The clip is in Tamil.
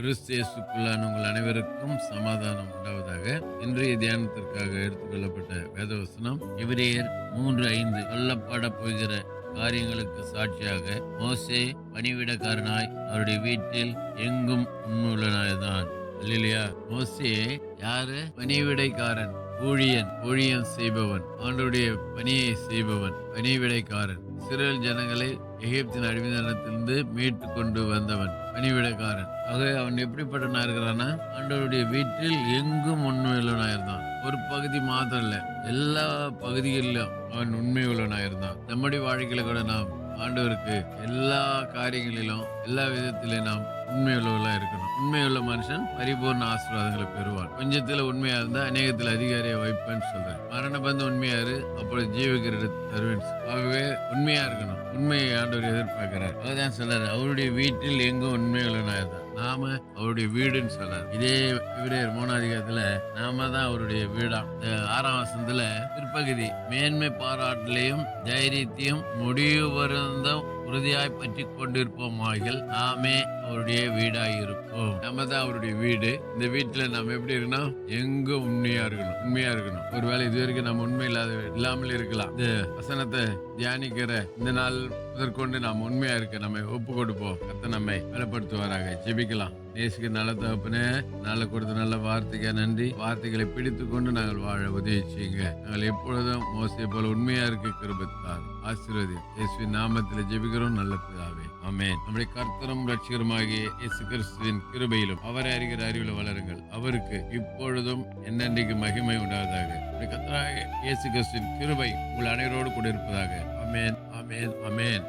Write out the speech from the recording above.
கிறிஸ்தியேசுக்குள்ளான உங்கள் அனைவருக்கும் சமாதானம் உண்டாவதாக. இன்றைய தியானத்திற்காக எடுத்துக்கொள்ளப்பட்ட வேதவசனம் எபிரேயர் மூன்று ஐந்து சொல்லப்பட போகிற காரியங்களுக்கு சாட்சியாக மோசே பணிவிடக்காரனாய் அவருடைய வீட்டில் எங்கும் உண்மையுள்ளனாய்தான். இல்லையா மோசே யாரு? பணிவிடைக்காரன் ஊழியன் ஊழியம் செய்பவன் ஆண்டுடைய பணியை செய்பவன் பணிவிடைக்காரன். சிறல் ஜனங்களை எகிப்தின் அடிமைதனத்திலிருந்து மீட்டு கொண்டு வந்தவன் பணிவிடைக்காரன். ஆக அவன் எப்படிப்பட்டவனா இருக்கிறான்னா ஆண்டவருடைய வீட்டில் எங்கும் உண்மை உள்ளவனாயிருந்தான் ஒரு பகுதி மாத்திரம் இல்லை எல்லா பகுதிகளிலும் அவன் உண்மை உள்ளவனாயிருந்தான் நம்முடைய வாழ்க்கையில கூட நாம் ஆண்டவருக்கு எல்லா காரியங்களிலும் எல்லா விதத்திலும் நாம் உண்மையுள்ளவர்களா இருக்கணும். உண்மையுள்ள மனுஷன் பரிபூர்ண ஆசீர்வாதங்களை பெறுவான். கொஞ்சத்துல உண்மையா இருந்தா அநேகத்தில் அதிகாரியை வைப்பேன்னு சொல்றேன் மரண பந்து உண்மையாரு அப்புறம் ஜீவிக்கிற தருவேன் ஆகவே உண்மையா இருக்கணும். உண்மையை ஆண்டவர் எதிர்பார்க்கிறார். அதுதான் சொல்றாரு அவருடைய வீட்டில் எங்கும் உண்மையுள்ளனா இருந்தார். நாம அவருடைய வீடுன்னு சொல்றாரு. இதே இவரேர் மூணாதிகாரத்துல நாம தான் அவருடைய வீடா. ஆறாம் வசத்துல பிற்பகுதி மேன்மை பாராட்டிலையும் தைரியத்தையும் முடிவு வருந்தும் உறுதியாய் பற்றி கொண்டிருப்போமாகில் நாமே அவருடைய வீடாய் இருப்போம் நம்ம தான் அவருடைய வீடு. இந்த வீட்டுல நம்ம எப்படி இருக்கணும்? எங்கும் உண்மையா இருக்கணும்? உண்மையா இருக்கணும். ஒருவேளை இது வரைக்கும் நம்ம உண்மை இல்லாத இல்லாமல் இருக்கலாம். இந்த வசனத்தை தியானிக்கிற இந்த நாள் முதற்கொண்டு நாம் உண்மையா இருக்க நம்ம ஒப்பு கொடுப்போம் கத்த நம்மை பலப்படுத்துவாராக. ஜெபிக்கலாம். நேசிக்க நல்ல தகப்பனே நல்ல கொடுத்த நல்ல வார்த்தைக்கு நன்றி. வார்த்தைகளை பிடித்து கொண்டு நாங்கள் வாழ உதவி செய்யுங்க நாங்கள் எப்பொழுதும் மோசை போல உண்மையா இருக்க கிருபத்தார். ஆசீர்வதி இயேசுவின் நாமத்தில் ஜெபிக்கிறோம். நல்ல பிதாவே. ஆமென். நம்முடைய கர்த்தரும் ரட்சகருமாகிய இயேசு கிறிஸ்துவின் கிருபையிலும் அவரை அறிகிற அறிவில் வளருங்கள். அவருக்கு இப்பொழுதும் என்னென்றைக்கு மகிமை உண்டாவதாக. நம்முடைய இயேசு கிறிஸ்துவின் கிருபை உங்கள் அனைவரோடு கூட இருப்பதாக. அமேன் அமேன் அமேன்